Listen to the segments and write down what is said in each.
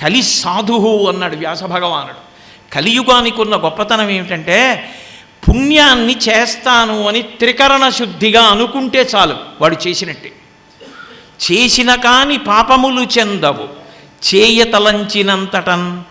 కలి సాధువు అన్నాడు వ్యాస భగవానుడు. కలియుగానికి ఉన్న గొప్పతనం ఏమిటంటే పుణ్యాన్ని చేస్తాను అని త్రికరణ శుద్ధిగా అనుకుంటే చాలు వాడు చేసినట్టే. చేసిన కాని పాపములు చెందవు. చేయతలంచినంతటన్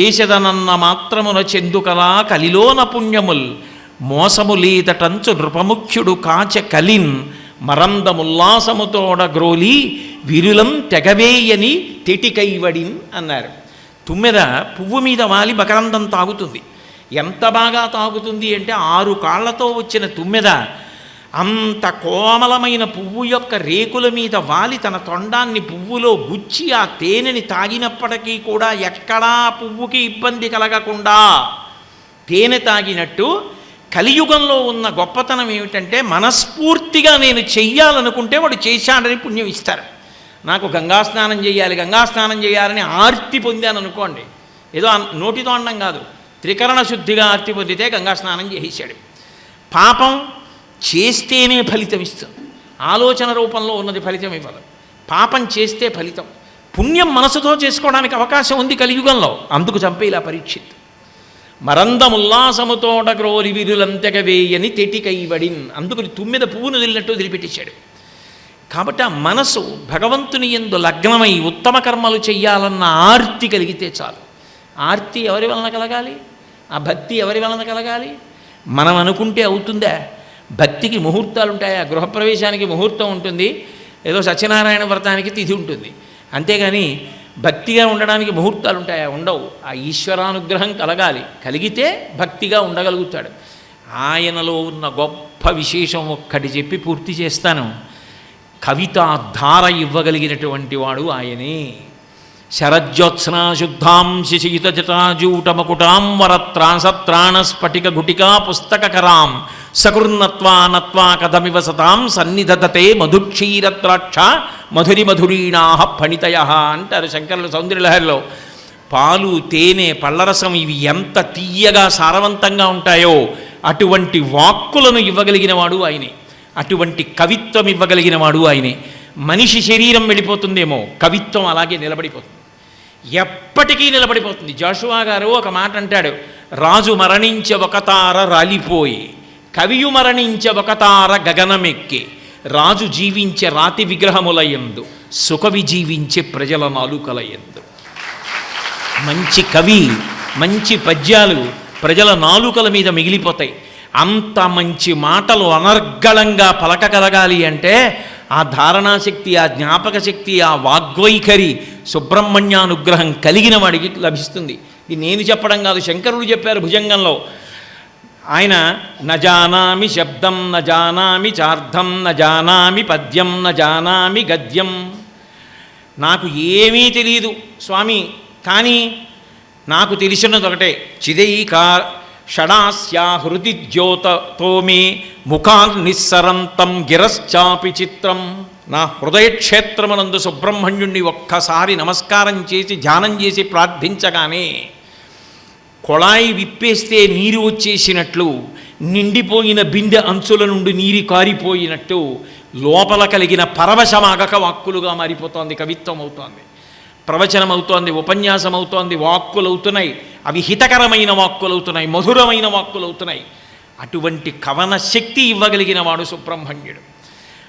చేసెదనన్న మాత్రమున చెందుకలా కలిలోన పుణ్యముల్ మోసము లేదటంచు నృపముఖ్యుడు కాచ కలిన్ మరందముల్లాసముతోడ గ్రోలి విరులం తెగవేయని తెటికైవడిన్ అన్నారు. తుమ్మెద పువ్వు మీద వాలి మకరందం తాగుతుంది. ఎంత బాగా తాగుతుంది అంటే ఆరు కాళ్ళతో వచ్చిన తుమ్మెద అంత కోమలమైన పువ్వు యొక్క రేకుల మీద వాలి తన తొండాన్ని పువ్వులో గుచ్చి ఆ తేనెని తాగినప్పటికీ కూడా ఎక్కడా పువ్వుకి ఇబ్బంది కలగకుండా తేనె తాగినట్టు కలియుగంలో ఉన్న గొప్పతనం ఏమిటంటే మనస్ఫూర్తిగా నేను చెయ్యాలనుకుంటే వాడు చేశాడని పుణ్యం ఇస్తారు. నాకు గంగా స్నానం చేయాలి గంగా స్నానం చేయాలని ఆర్తి పొందాను అనుకోండి. ఏదో నోటితో అనడం కాదు. త్రికరణ శుద్ధిగా ఆర్తి పొందితే గంగా స్నానం చేసేశాడు. పాపం చేస్తేనే ఫలితం ఇస్తుంది. ఆలోచన రూపంలో ఉన్నది ఫలితం ఇవ్వదు. పాపం చేస్తే ఫలితం. పుణ్యం మనసుతో చేసుకోవడానికి అవకాశం ఉంది కలియుగంలో. అందుకు చంపేలా పరీక్షిత్. మరందముల్లాసముతోట క్రోరి విరులంతెగ వేయని తెటికైవడిన్ అందుకు తుమ్మిద పువ్వును వదిలినట్టు వదిలిపెట్టేశాడు కాబట్టి ఆ మనసు భగవంతుని ఎందు లగ్నమై ఉత్తమ కర్మలు చెయ్యాలన్న ఆర్తి కలిగితే చాలు. ఆర్తి ఎవరి వలన కలగాలి? ఆ భక్తి ఎవరి వలన కలగాలి? మనం అనుకుంటే అవుతుందా? భక్తికి ముహూర్తాలు ఉంటాయా గృహప్రవేశానికి ముహూర్తం ఉంటుంది. ఏదో సత్యనారాయణ వ్రతానికి తిథి ఉంటుంది. అంతేగాని భక్తిగా ఉండడానికి ముహూర్తాలు ఉంటాయా ఉండవు. ఆ ఈశ్వరానుగ్రహం కలగాలి. కలిగితే భక్తిగా ఉండగలుగుతాడు. ఆయనలో ఉన్న గొప్ప విశేషం ఒక్కటి చెప్పి పూర్తి చేస్తాను. కవితాధార ఇవ్వగలిగినటువంటి వాడు ఆయనే. శరజ్యోత్సనాశుద్ధాం శిశిత జటాజూటమకుటాం గుటికా పుస్తకరాం సకృన్నత్వా నత్వా కథమివ సతాం సన్నిధతే మధుక్షీరత్రాక్ష మధురి మధురీణా ఫణితయ అంటారు శంకరుల సౌందర్యలహరిలో పాలు తేనె పళ్ళరసం ఇవి ఎంత తీయగా సారవంతంగా ఉంటాయో అటువంటి వాక్కులను ఇవ్వగలిగిన వాడు ఆయనే. అటువంటి కవిత్వం ఇవ్వగలిగిన వాడు ఆయనే. మనిషి శరీరం వెళ్ళిపోతుందేమో కవిత్వం అలాగే నిలబడిపోతుంది. ఎప్పటికీ నిలబడిపోతుంది. జాషువా గారు ఒక మాట అంటాడు రాజు మరణించే ఒకతార రాలిపోయి కవియు మరణించే ఒకతార గగనమెక్కి రాజు జీవించే రాతి విగ్రహములయందు సుకవి జీవించే ప్రజల నాలుకలయందు మంచి కవి మంచి పద్యాలు ప్రజల నాలుకల మీద మిగిలిపోతాయి. అంత మంచి మాటలు అనర్గళంగా పలకగలగాలి అంటే ఆ ధారణాశక్తి ఆ జ్ఞాపక శక్తి ఆ వాగ్వైఖరి సుబ్రహ్మణ్యానుగ్రహం కలిగిన వాడికి లభిస్తుంది. ఇది నేను చెప్పడం కాదు శంకరుడు చెప్పారు భుజంగంలో. ఆయన నజానామి శబ్దం నజానామి చార్థం నజానామి పద్యం నజానామి గద్యం. నాకు ఏమీ తెలియదు స్వామి కానీ నాకు తెలిసినది ఒకటే చిదైకా షడాస్యా హృది జ్యోతతో మే ముఖాన్ నిస్సరంతం గిరశ్చాపి చిత్రం నా హృదయక్షేత్రమునందు సుబ్రహ్మణ్యుణ్ణి ఒక్కసారి నమస్కారం చేసి ధ్యానం చేసి ప్రార్థించగానే కొళాయి విప్పేస్తే నీరు వచ్చేసినట్లు నిండిపోయిన బిందె అంచుల నుండి నీరు కారిపోయినట్టు లోపల కలిగిన పరవశమాగక వాక్కులుగా మారిపోతోంది కవిత్వం అవుతోంది ప్రవచనం అవుతోంది ఉపన్యాసం అవుతోంది వాక్కులు అవుతున్నాయి అవి హితకరమైన వాక్కులు అవుతున్నాయి మధురమైన వాక్కులు అవుతున్నాయి. అటువంటి కవన శక్తి ఇవ్వగలిగిన వాడు సుబ్రహ్మణ్యుడు.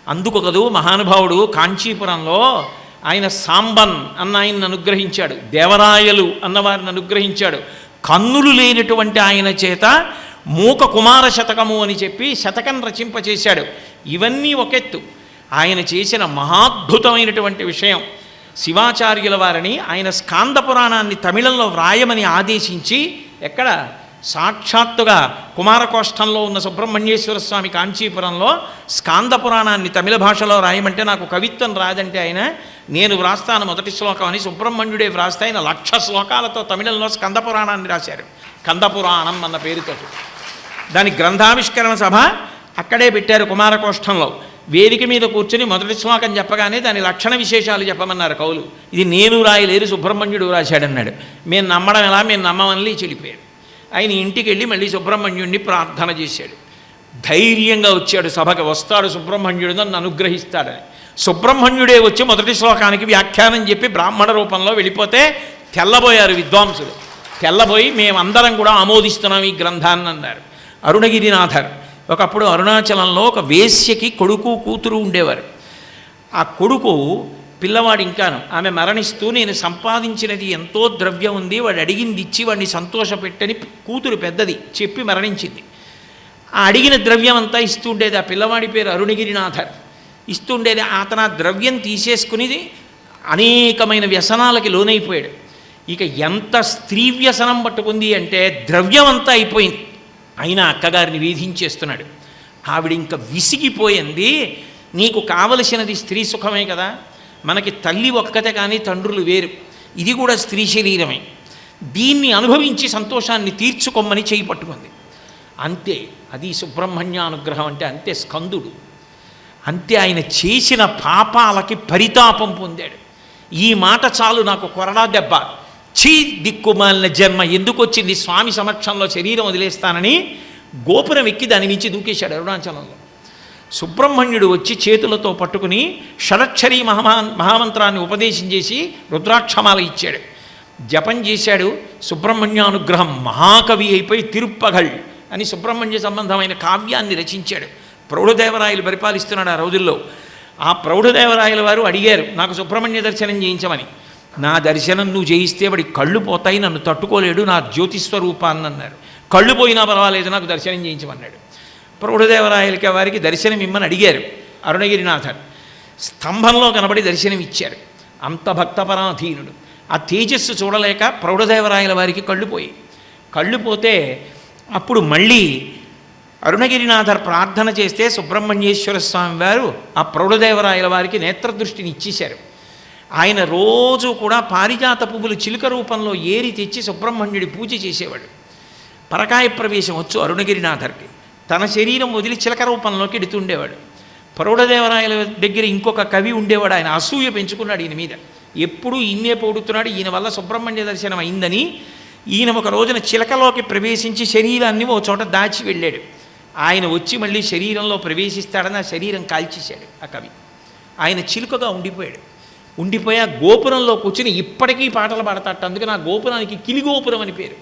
అందుకు కదూ మహానుభావుడు కాంచీపురంలో ఆయన సాంబన్ అన్న ఆయన్ని అనుగ్రహించాడు దేవరాయలు అన్నవారిని అనుగ్రహించాడు. కన్నులు లేనటువంటి ఆయన చేత మూక కుమార శతకము అని చెప్పి శతకం రచింపచేశాడు. ఇవన్నీ ఒకెత్తు ఆయన చేసిన మహాద్భుతమైనటువంటి విషయం. శివాచార్యుల వారిని ఆయన స్కాంద పురాణాన్ని తమిళంలో వ్రాయమని ఆదేశించి ఎక్కడ సాక్షాత్తుగా కుమారకోష్టంలో ఉన్న సుబ్రహ్మణ్యేశ్వర స్వామి కాంచీపురంలో స్కాంద పురాణాన్ని తమిళ భాషలో రాయమంటే నాకు కవిత్వం రాదంటే ఆయన నేను వ్రాస్తాను మొదటి శ్లోకం అని సుబ్రహ్మణ్యుడే వ్రాస్తే ఆయన లక్ష శ్లోకాలతో తమిళంలో స్కంద పురాణాన్ని రాశారు. కందపురాణం అన్న పేరుతో దాని గ్రంథావిష్కరణ సభ అక్కడే పెట్టారు కుమారకోష్టంలో. వేదిక మీద కూర్చుని మొదటి శ్లోకం చెప్పగానే దాని లక్షణ విశేషాలు చెప్పమన్నారు కవులు ఇది నేను రాయలేరు సుబ్రహ్మణ్యుడు రాశాడన్నాడు. మేము నమ్మడం ఎలా? మేము నమ్మమని చెడిపోయాడు. ఆయన ఇంటికి వెళ్ళి మళ్ళీ సుబ్రహ్మణ్యుడిని ప్రార్థన చేశాడు. ధైర్యంగా వచ్చాడు సభకి. వస్తాడు సుబ్రహ్మణ్యుడు నన్ను అనుగ్రహిస్తాడని సుబ్రహ్మణ్యుడే వచ్చి మొదటి శ్లోకానికి వ్యాఖ్యానం చెప్పి బ్రాహ్మణ రూపంలో వెళ్ళిపోతే తెల్లబోయారు విద్వాంసులు. తెల్లబోయి మేమందరం కూడా ఆమోదిస్తున్నాం ఈ గ్రంథాన్ని అన్నారు. అరుణగిరినాథర్. ఒకప్పుడు అరుణాచలంలో ఒక వేశ్యకి కొడుకు కూతురు ఉండేవారు. ఆ కొడుకు పిల్లవాడు ఇంకాను. ఆమె మరణిస్తూ నేను సంపాదించినది ఎంతో ద్రవ్యం ఉంది వాడు అడిగింది ఇచ్చి వాడిని సంతోషపెట్టని కూతురు పెద్దది చెప్పి మరణించింది. ఆ అడిగిన ద్రవ్యం అంతా ఇస్తుండేది ఆ పిల్లవాడి పేరు అరుణగిరినాథర్. ఇస్తుండేది అతను ఆ ద్రవ్యం తీసేసుకునేది అనేకమైన వ్యసనాలకి లోనైపోయాడు. ఇక ఎంత స్త్రీ వ్యసనం పట్టుకుంది అంటే ద్రవ్యం అంతా అయిపోయింది. ఆయన అక్కగారిని వేధించేస్తున్నాడు. ఆవిడ ఇంకా విసిగిపోయింది. నీకు కావలసినది స్త్రీ సుఖమే కదా. మనకి తల్లి ఒక్కతే కానీ తండ్రులు వేరు. ఇది కూడా స్త్రీ శరీరమే. దీన్ని అనుభవించి సంతోషాన్ని తీర్చుకోమని చేయి పట్టుకుంది. అంతే అది సుబ్రహ్మణ్య అనుగ్రహం అంటే అంతే స్కందుడు. అంతే ఆయన చేసిన పాపాలకి పరితాపం పొందాడు. ఈ మాట చాలు నాకు కొరడా దెబ్బ. చీ దిక్కుమాలిన జన్మ. ఎందుకు వచ్చింది? స్వామి సమక్షంలో శరీరం వదిలేస్తానని గోపురం ఎక్కి దాని నుంచి దూకేశాడు అరుణాచలంలో. సుబ్రహ్మణ్యుడు వచ్చి చేతులతో పట్టుకుని షడక్షరి మహా మహామంత్రాన్ని ఉపదేశం చేసి రుద్రాక్షమాల ఇచ్చాడు. జపం చేశాడు. సుబ్రహ్మణ్యానుగ్రహం మహాకవి అయిపోయి తిరుప్పగళ్ అని సుబ్రహ్మణ్య సంబంధమైన కావ్యాన్ని రచించాడు. ప్రౌఢదేవరాయలు పరిపాలిస్తున్నాడు ఆ రోజుల్లో. ఆ ప్రౌఢదేవరాయల వారు అడిగారు నాకు సుబ్రహ్మణ్య దర్శనం చేయించమని. నా దర్శనం నువ్వు చేయిస్తే వాడి కళ్ళు పోతాయి నన్ను తట్టుకోలేడు నా జ్యోతిస్వరూపాన్ని అన్నారు. కళ్ళు పోయినా పర్వాలేదు నాకు దర్శనం చేయించమన్నాడు. ప్రౌఢదేవరాయలకి వారికి దర్శనం ఇమ్మని అడిగారు అరుణగిరినాథన్. స్తంభంలో కనబడి దర్శనం ఇచ్చారు. అంత భక్తపరాధీనుడు. ఆ తేజస్సు చూడలేక ప్రౌఢదేవరాయల వారికి కళ్ళు పోయి కళ్ళు పోతే అప్పుడు మళ్ళీ అరుణగిరినాథర్ ప్రార్థన చేస్తే సుబ్రహ్మణ్యేశ్వర స్వామి వారు ఆ ప్రౌఢదేవరాయల వారికి నేత్రదృష్టిని ఇచ్చేశారు. ఆయన రోజు కూడా పారిజాత పువ్వులు చిలుక రూపంలో ఏరి తెచ్చి సుబ్రహ్మణ్యుడి పూజ చేసేవాడు. పరకాయ ప్రవేశం వచ్చు అరుణగిరినాథర్కి. తన శరీరం వదిలి చిలక రూపంలోకి ఎడుతుండేవాడు ప్రౌఢదేవరాయల దగ్గర ఇంకొక కవి ఉండేవాడు. ఆయన అసూయ పెంచుకున్నాడు ఈయన మీద. ఎప్పుడూ ఈయనే పోడుతున్నాడు. ఈయన వల్ల సుబ్రహ్మణ్య దర్శనం అయిందని ఈయన ఒక రోజున చిలకలోకి ప్రవేశించి శరీరాన్ని ఓ చోట దాచి వెళ్ళాడు. ఆయన వచ్చి మళ్ళీ శరీరంలో ప్రవేశిస్తాడని ఆ శరీరం కాల్చేశాడు ఆ కవి. ఆయన చిలుకగా ఉండిపోయాడు. ఉండిపోయి ఆ గోపురంలో కూర్చుని ఇప్పటికీ పాటలు పాడతాట అందుకని ఆ గోపురానికి కిలి గోపురం అని పేరు.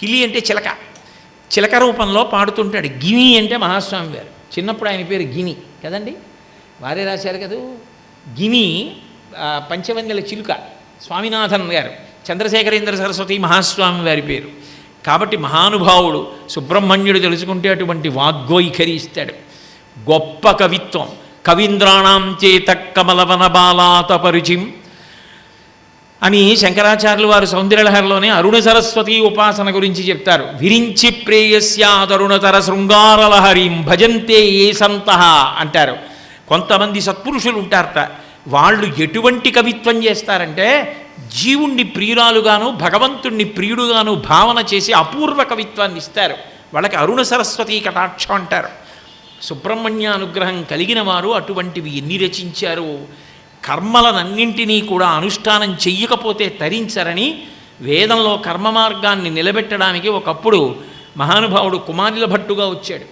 కిలి అంటే చిలక. చిలక రూపంలో పాడుతుంటాడు. గిని అంటే మహాస్వామి గారు. చిన్నప్పుడు ఆయన పేరు గిని. కదండి? వారే రాశారు కదూ? గిని ఆ, చిలుక. స్వామినాథన్ గారు. చంద్రశేఖరేంద్ర సరస్వతి మహాస్వామి వారి పేరు. కాబట్టి మహానుభావుడు సుబ్రహ్మణ్యుడు తెలుసుకుంటే అటువంటి వాగ్గోయిఖరి ఇస్తాడు గొప్ప కవిత్వం. కవీంద్రాణం చేత కమలవన బాలాత పరిచిం అని శంకరాచార్యులు వారు సౌందర్యలహరిలోనే అరుణ సరస్వతి ఉపాసన గురించి చెప్తారు. విరించి ప్రేయస్యాదరుణతర శృంగారలహరిం భజంతే ఏ సంత అంటారు. కొంతమంది సత్పురుషులు ఉంటారట. వాళ్ళు ఎటువంటి కవిత్వం చేస్తారంటే జీవుణ్ణి ప్రియురాలుగాను భగవంతుణ్ణి ప్రియుడుగాను భావన చేసి అపూర్వ కవిత్వాన్ని ఇస్తారు. వాళ్ళకి అరుణ సరస్వతి కటాక్షం అంటారు. సుబ్రహ్మణ్య అనుగ్రహం కలిగిన వారు అటువంటివి ఎన్ని రచించారో కర్మలనన్నింటినీ కూడా అనుష్ఠానం చెయ్యకపోతే తరించరని వేదంలో కర్మ మార్గాన్ని నిలబెట్టడానికి ఒకప్పుడు మహానుభావుడు కుమారుల భట్టుగా వచ్చాడు.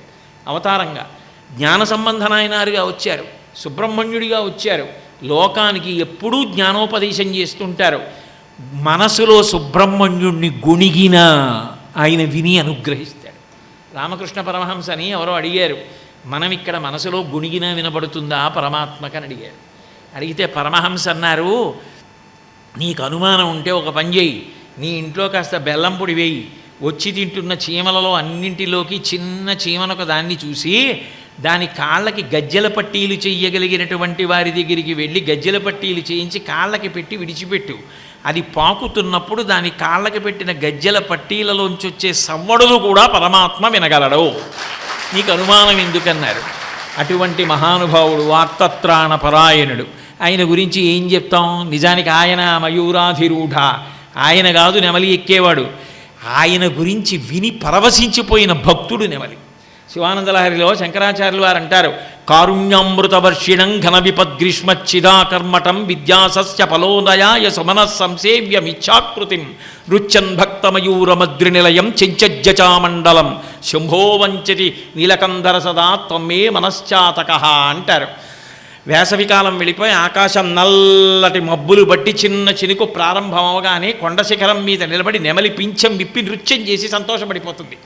అవతారంగా జ్ఞాన సంబంధనాయనారుగా వచ్చారు సుబ్రహ్మణ్యుడిగా వచ్చారు. లోకానికి ఎప్పుడూ జ్ఞానోపదేశం చేస్తుంటారు. మనసులో సుబ్రహ్మణ్యుణ్ణి గుణిగిన ఆయన విని అనుగ్రహిస్తాడు. రామకృష్ణ పరమహంసని ఎవరో అడిగారు మనం ఇక్కడ మనసులో గుణిగిన వినబడుతుందా పరమాత్మకని అడిగారు అడిగితే పరమహంస అన్నారు నీకు అనుమానం ఉంటే ఒక పని చేయి. నీ ఇంట్లో కాస్త బెల్లం పొడి వేయి. వచ్చి తింటున్న చీమలలో అన్నింటిలోకి చిన్న చీమనొక దాన్ని చూసి దాని కాళ్ళకి గజ్జెల పట్టీలు చెయ్యగలిగినటువంటి వారి దగ్గరికి వెళ్ళి గజ్జెల పట్టీలు చేయించి కాళ్ళకి పెట్టి విడిచిపెట్టు. అది పాకుతున్నప్పుడు దాని కాళ్ళకి పెట్టిన గజ్జెల పట్టీలలోంచి వచ్చే సవ్వడులు కూడా పరమాత్మ వినగలడు. నీకు అనుమానం ఎందుకన్నారు? అటువంటి మహానుభావుడు వార్తత్రాణ పరాయణుడు. ఆయన గురించి ఏం చెప్తాం? నిజానికి ఆయన మయూరాధిరూఢ. ఆయన కాదు నెమలి ఎక్కేవాడు. ఆయన గురించి విని పరవశించిపోయిన భక్తుడు నెమలి. శివానందలహరిలో శంకరాచార్యులు వారు అంటారు కారుణ్యామృతవర్షిణం ఘన విపద్గ్రీష్మచ్చిదాకర్మటం విద్యాసస్య ఫలోదయాయ సుమన సంసేవ్యమిచ్చాకృతిం రుచ్యన్ భక్తమయూరమద్రి నిలయం చెంచజ్జచామండలం శంభో వంచతి నీలకందర సదా త్వమే మనశ్చాతక అంటారు. వేసవికాలం వెళ్ళిపోయి ఆకాశం నల్లటి మబ్బులు బట్టి చిన్న చినుకు ప్రారంభం అవగానే కొండ శిఖరం మీద నిలబడి నెమలి పింఛం విప్పి నృత్యం చేసి సంతోషపడిపోతుంది.